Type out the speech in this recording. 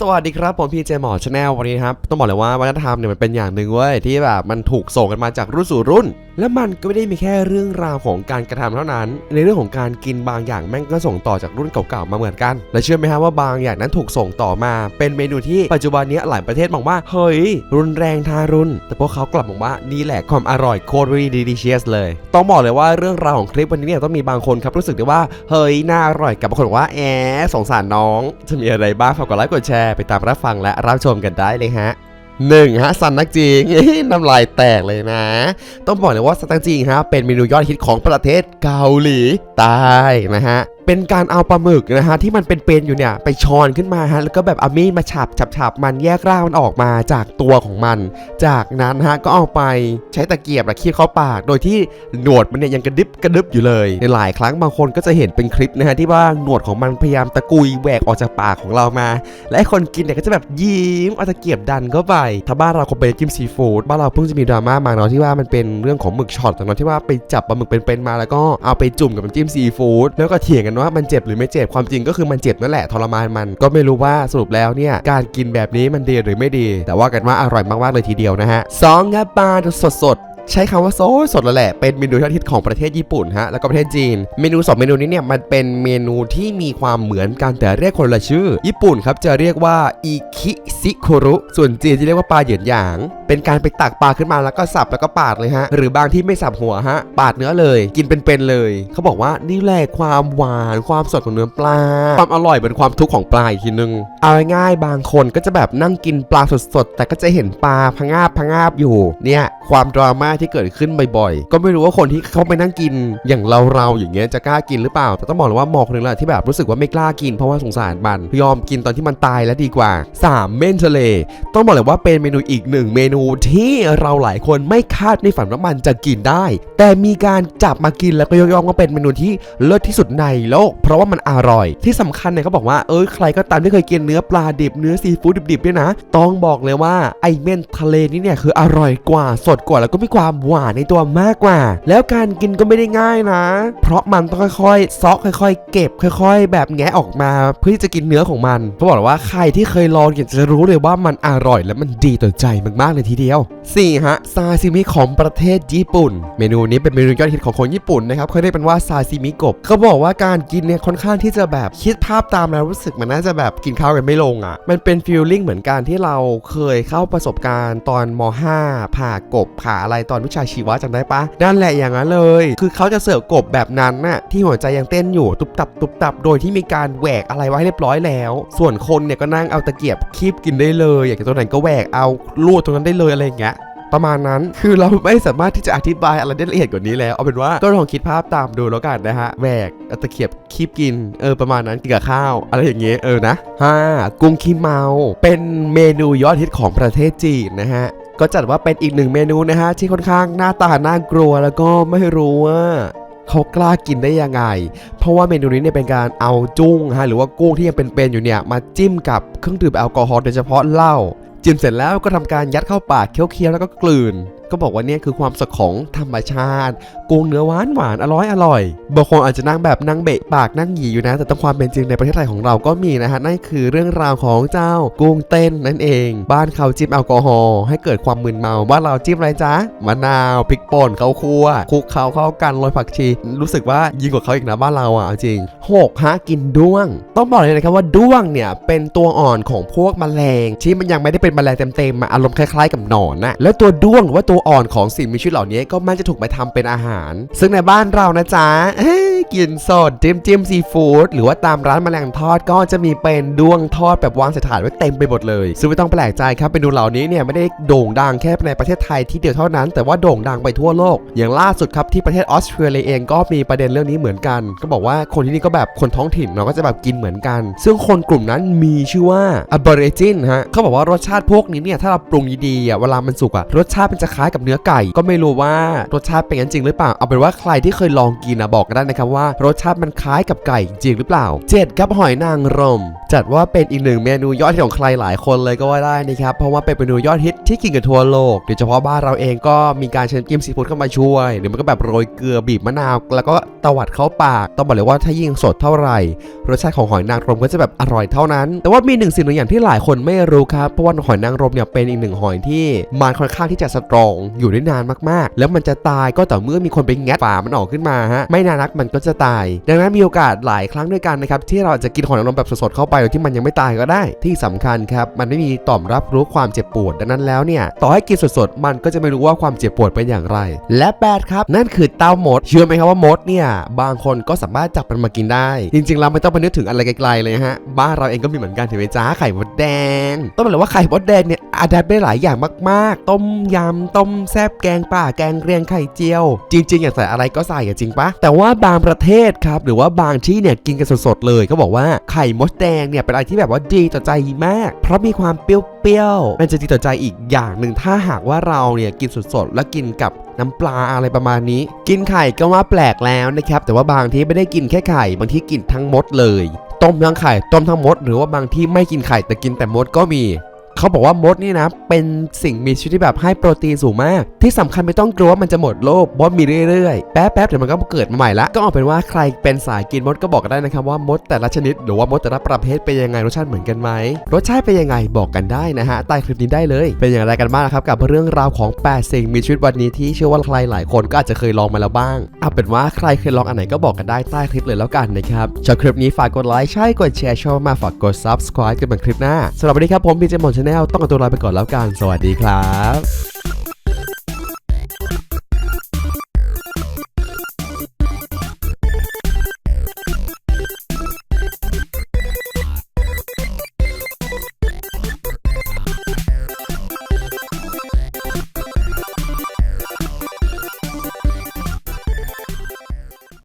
สวัสดีครับผมพีเจหมอชาแนลวันนี้ครับต้องบอกเลยว่าวัฒนธรรมเนี่ยมันเป็นอย่างหนึ่งเว้ยที่แบบมันถูกส่งกันมาจากรุ่นสู่รุ่น และมันก็ไม่ได้มีแค่เรื่องราวของการกระทำเท่านั้น ในเรื่องของการกินบางอย่างแม่งก็ส่งต่อจากรุ่นเก่าๆมาเหมือนกัน และเชื่อไหมครับว่าบางอย่างนั้นถูกส่งต่อมา เป็นเมนูที่ปัจจุบันนี้หลายประเทศบอกว่าเฮ้ยรุนแรงทารุณแต่พวกเขากลับบอกว่านี่แหละความอร่อยโคตรดีดีเชียสเลย ต้องบอกเลยว่าเรื่องราวของคลิปวันนี้เนี่ยต้องมีบางคนครับรู้สึกได้ว่าเฮ้ยน่าอร่อยกับบางคนว่าแอะสงสารน้องจะมีอะไรบ้างฝากกดไลค์กดแชร์ไปตามรับฟังและรับชมกันได้เลยฮะหนึ่งฮะซันนักจริงน้ำลายแตกเลยนะ ต้องบอกเลยว่าซันนักจริงฮะเป็นเมนูยอดฮิตของประเทศเกาหลีใต้นะฮะ เป็นการเอาปลาหมึกนะฮะที่มันเป็นเป็นๆอยู่เนี่ยไปช้อนขึ้นมาฮะแล้วก็แบบเอามีดมาฉับฉับฉับมันแยกร่างมันออกมาจากตัวของมัน จากนั้นฮะก็เอาไปใช้ตะเกียบและคีบเข้าปาก โดยที่หนวดมันเนี่ยยังกระดิบกระดึบอยู่เลยในหลายครั้งบางคนก็จะเห็นเป็นคลิปนะฮะที่ว่าหนวดของมันพยายามตะกุยแหวกออกจากปากของเรามา และคนกินเนี่ยก็จะแบบยิ้มเอาตะเกียบดันเข้าไปถ้าบ้านเราคงเป็นจิ้มซีฟู้ดบ้านเราเพิ่งจะมีดราม่ามาเนาะที่ว่ามันเป็นเรื่องของหมึกช็อตตรงนั้นที่ว่าไปจับปลาหมึกเป็นๆมาแล้วก็เอาไปจุ่มกับน้ำจิ้มซีฟู้ดแล้วก็เถียงกันว่ามันเจ็บหรือไม่เจ็บความจริงก็คือมันเจ็บนั่นแหละทรมานมันก็ไม่รู้ว่าสรุปแล้วเนี่ยการกินแบบนี้มันดีหรือไม่ดี แต่ว่ากันว่าอร่อยมากๆเลยทีเดียวนะฮะสองครับปลาสดๆ ใช้คำว่าโซยสดแล้วแหละ เป็นเมนูยอดฮิตของประเทศญี่ปุ่นฮะ แล้วก็ประเทศจีน เมนูสองเมนูนี้เนี่ยมันเป็นเมนูที่มีความเหมือนกันแต่เรียกคนละชื่อ ญี่ปุ่นครับจะเรียกว่าอิคิซิโครุ ส่วนจีนจะเรียกว่าปลาเหยียนหยาง เป็นการไปตักปลาขึ้นมาแล้วก็สับแล้วก็ปาดเลยฮะ หรือบางที่ไม่สับหัวฮะ ปาดเนื้อเลย กินเป็นๆเลย เขาบอกว่านี่แหละความหวานความสดของเนื้อปลา ความอร่อยเป็นความทุกข์ของปลาอีกทีนึง เอาง่ายๆบางคนก็จะแบบนั่งกินปลาสดๆแต่ก็จะเห็นปลาพงาบพงาบอยู่ เนี่ยความดราม่าที่เกิดขึ้นบ่อยๆ ก็ไม่รู้ว่าคนที่เขาไปนั่งกินอย่างเราๆอย่างเงี้ยจะกล้ากินหรือเปล่า แต่ต้องบอกเลยว่าหมอกหนึ่งแหละที่แบบรู้สึกว่าไม่กล้ากินเพราะว่าสงสารมันยอมกินตอนที่มันตายแล้วดีกว่า 3 เม่นทะเล ต้องบอกเลยว่าเป็นเมนูอีกหนึ่งเมนูที่เราหลายคนไม่คาดในฝันว่ามันจะกินได้ แต่มีการจับมากินแล้วก็ยกย่องว่าเป็นเมนูที่เลิศที่สุดในโลก เพราะว่ามันอร่อย ที่สำคัญเนี่ยเขาบอกว่าเอ้ยใครก็ตามที่เคยกินเนื้อปลาดิบเนื้อซีฟู้ดดิบๆเนี่ยนะ ต้องบอกเลยว่าไอเม่นทะเลนี่เนี่ยคืออร่อยกว่าสดกว่าแล้วก็มีความความหวานในตัวมากกว่า แล้วการกินก็ไม่ได้ง่ายนะ เพราะมันต้องค่อยๆซอกค่อย ๆ เก็บค่อย ๆ แบบแงะออกมาเพื่อที่จะกินเนื้อของมันเขาบอกว่าใครที่เคยลองอยากจะรู้เลยว่ามันอร่อยและมันดีต่อใจมากๆเลยทีเดียว 4. ฮะซาซิมิของประเทศญี่ปุ่น เมนูนี้เป็นเมนูยอดฮิตของคนญี่ปุ่นนะครับเขาเรียกเป็นว่าซาซิมิกบเขาบอกว่าการกินเนี่ยค่อนข้างที่จะแบบคิดภาพตามแล้วรู้สึกมันน่าจะแบบกินข้าวกันไม่ลงอะ่ะ มันเป็นฟีลลิ่งเหมือนกันที่เราเคยเข้าประสบการณ์ตอนม .5 ผ่ากบผ่าอะไรตอนวิชาชีวะจำได้ปะนั่นแหละอย่างนั้นเลย คือเขาจะเสิร์ฟกบแบบนั้นน่ะที่หัวใจยังเต้นอยู่ตุบตับตุบตับโดยที่มีการแหวกอะไรไว้เรียบร้อยแล้ว ส่วนคนเนี่ยก็นั่งเอาตะเกียบคีบกินได้เลย อยากจะตัวไหนก็แหวกเอาลูดตรงนั้นได้เลยอะไรอย่างเงี้ยประมาณนั้นคือเราไม่สามารถที่จะอธิบายอะไรได้ละเอียดกว่านี้แล้ว เอาเป็นว่าก็ลองคิดภาพตามดูแล้วกันนะฮะแหวกตะเขียบคีบกิน เออประมาณนั้นกินกับข้าว อะไรอย่างเงี้ยเออนะ 5. กุ้งขี้เมา เป็นเมนูยอดฮิตของประเทศจีนนะฮะ ก็จัดว่าเป็นอีกหนึ่งเมนูนะฮะที่ค่อนข้างหน้าตาน่ากลัวแล้วก็ไม่รู้ว่าเขากล้ากินได้ยังไง เพราะว่าเมนูนี้เนี่ยเป็นการเอาจุ้งฮะหรือว่ากุ้งที่ยังเป็นๆอยู่เนี่ยมาจิ้มกับเครื่องดื่มแอลกอฮอล์โดยเฉพาะเหล้าจิ้มเสร็จแล้วก็ทำการยัดเข้าปากเคี้ยวๆแล้วก็กลืนก็บอกว่าเนี่ยคือความสดของธรรมชาติกุ้งเนื้อหวานหวานอร่อยอร่อยบางคนอาจจะนั่งแบบนั่งเบะปากนั่งหยีอยู่นะ แต่ต้องความเป็นจริงในประเทศไทยของเราก็มีนะฮะนั่นคือเรื่องราวของเจ้ากุ้งเต้นนั่นเอง บ้านเขาจิ้มแอลกอฮอล์ให้เกิดความมึนเมาบ้านเราจิ้มอะไรจ๊ะมะนาวพริกป่นข้าวคั่วคลุกเคล้าเข้ากันโรยผักชี รู้สึกว่ายิ่งกว่าเขาอีกนะบ้านเราอะจริงหกฮะกินด้วง ต้องบอกเลยนะครับว่าด้วงเนี่ยเป็นตัวอ่อนของพวกแมลงที่มันยังไม่ได้เป็นแมลงเต็มๆอะอารมณ์คล้ายๆ กับหนอนนะแล้วตัวด้วงหรือว่าตัวอ่อนของสิ่งมีชีวิตเหล่านี้ก็มักจะถูกไปทำเป็นอาหาร ซึ่งในบ้านเรานะจ๊ะ กินสดจิ้มจิ้มซีฟู้ดหรือว่าตามร้านแมลงทอดก็จะมีเป็นด้วงทอดแบบวางใส่ถาดไว้เต็มไปหมดเลยซึ่งไม่ต้องแปลกใจครับเมนูเหล่านี้เนี่ยไม่ได้โด่งดังแค่ในประเทศไทยที่เดียวเท่านั้น แต่ว่าโด่งดังไปทั่วโลก อย่างล่าสุดครับที่ประเทศออสเตรเลียเองก็มีประเด็นเรื่องนี้เหมือนกัน ก็บอกว่าคนที่นี่ก็แบบคนท้องถิ่นเราก็จะแบบกินเหมือนกัน ซึ่งคนกลุ่มนั้นมีชื่อว่า Aborigin ฮะเขาบอกว่ารสชาติพวกนี้เนี่ยถ้าเราปรุงดีๆอะเวลามันสุกอะรสชาติมันจะคล้ายกับเนื้อไก่ ก็ไม่รู้ว่ารสชาติเป็นงั้นจริงหรือเปล่าเอาเป็นว่าใครที่เคยลองกินนะบอกกันได้นะครับว่ารสชาติมันคล้ายกับไก่จริงหรือเปล่า 7. ครับหอยนางรม จัดว่าเป็นอีกหนึ่งเมนูยอดฮิตของใครหลายคนเลยก็ว่าได้นะครับ เพราะว่าเป็นเมนูยอดฮิตที่กินกันทั่วโลกโดยเฉพาะบ้านเราเองก็มีการเชิญกิมซีฟู้ดเข้ามาช่วยหรือมันก็แบบโรยเกลือบีบมะนาว แล้วก็ตวัดเข้าปาก ต้องบอกเลยว่าถ้ายิ่งสดเท่าไหร่รสชาติของหอยนางรมก็จะแบบอร่อยเท่านั้น แต่ว่ามีหนึ่งสิ่งหนึ่งอย่างที่หลายคนไม่รู้ครับเพราะว่าหอยนางรมเนี่ยเป็นอีกหนึ่งหอยที่มันค่อนข้างที่จะสตรองอยู่ได้นานมากๆ แล้วมันจะตายก็ต่อเมื่อมีคนไปแงะฝามันออกขึ้นมาฮะไม่นานนักมันก็จะตาย ดังนั้นมีโอกาสหลายครั้งด้วยกันนะครับที่เราจะกินหอยนางรมแบบสดๆเข้าไปโดยที่มันยังไม่ตายก็ได้ ที่สำคัญครับมันไม่มีต่อมรับรู้ความเจ็บปวด ดังนั้นแล้วเนี่ยต่อให้กินสดๆมันก็จะไม่รู้ว่าความเจ็บปวดเป็นอย่างไร และแปดครับนั่นคือเต้ามดเชื่อไหมครับว่ามดเนี่ยบางคนก็สามารถจับมันมากินได้ จริงๆเราไม่ต้องไปนึกถึงอะไรไกลๆเลยฮะบ้านเราเองก็มีเหมือนกันถือไหมจ้าไข่มดแดง ต้องบอกเลยว่าไข่มดแดงเนี่ยอาดับได้หลายอย่างมากๆ ต้มยำต้มแซบแกงป่าแกงเรียงไข่เจียว จริงๆอยากใส่อะไรก็ใส่จริงปะแต่ว่าบางประเทศครับหรือว่าบางที่เนี่ยกินกันสดๆเลยก็บอกว่าไข่มดแดงเนี่ยเป็นอะไรที่แบบว่าดีต่อใจมาก เพราะมีความเปรี้ยวๆมันจะดีต่อใจอีกอย่างหนึ่งถ้าหากว่าเราเนี่ยกินสดๆ แล้วกินกับน้ำปลาอะไรประมาณนี้ กินไข่ก็ว่าแปลกแล้วนะครับแต่ว่าบางที่ไม่ได้กินแค่ไข่บางที่กินทั้งมดเลย ต้มทั้งไข่ต้มทั้งมด หรือว่าบางที่ไม่กินไข่แต่กินแต่มดก็มี เขาบอกว่ามดนี่นะ เป็นสิ่งมีชีวิตที่แบบให้โปรตีนสูงมาก ที่สำคัญไม่ต้องกลัวว่ามันจะหมดโลกมดมีเรื่อยๆ แป๊บๆเดี๋ยวมันก็เกิดมาใหม่ละ ก็เอาเป็นว่าใครเป็นสายกินมดก็บอกกันได้นะครับว่ามดแต่ละชนิด หรือว่ามดแต่ละประเภทเป็นยังไงรสชาติเหมือนกันไหมรสชาติเป็นยังไงบอกกันได้นะฮะใต้คลิปนี้ได้เลย เป็นอย่างไรกันบ้างครับกับเรื่องราวของ 8 สิ่งมีชีวิตวันนี้ที่เชื่อว่าใครหลายคนก็อาจจะเคยลองมาแล้วบ้างเอาเป็นว่าใครเคยลองอันไหนก็บอกกันได้ใต้คลิปเลยแล้วกันนะครับชอบคลิปนี้ฝากกดไลค์ใช่กดแชร์ชอบมาฝากกด subscribe กันเป็นคลิปหน้าสำหรับวันนี้ครับผมพีเจมอนชาแนลต้องขอตัวลาไปก่อนแล้วกัน สวัสดีครับ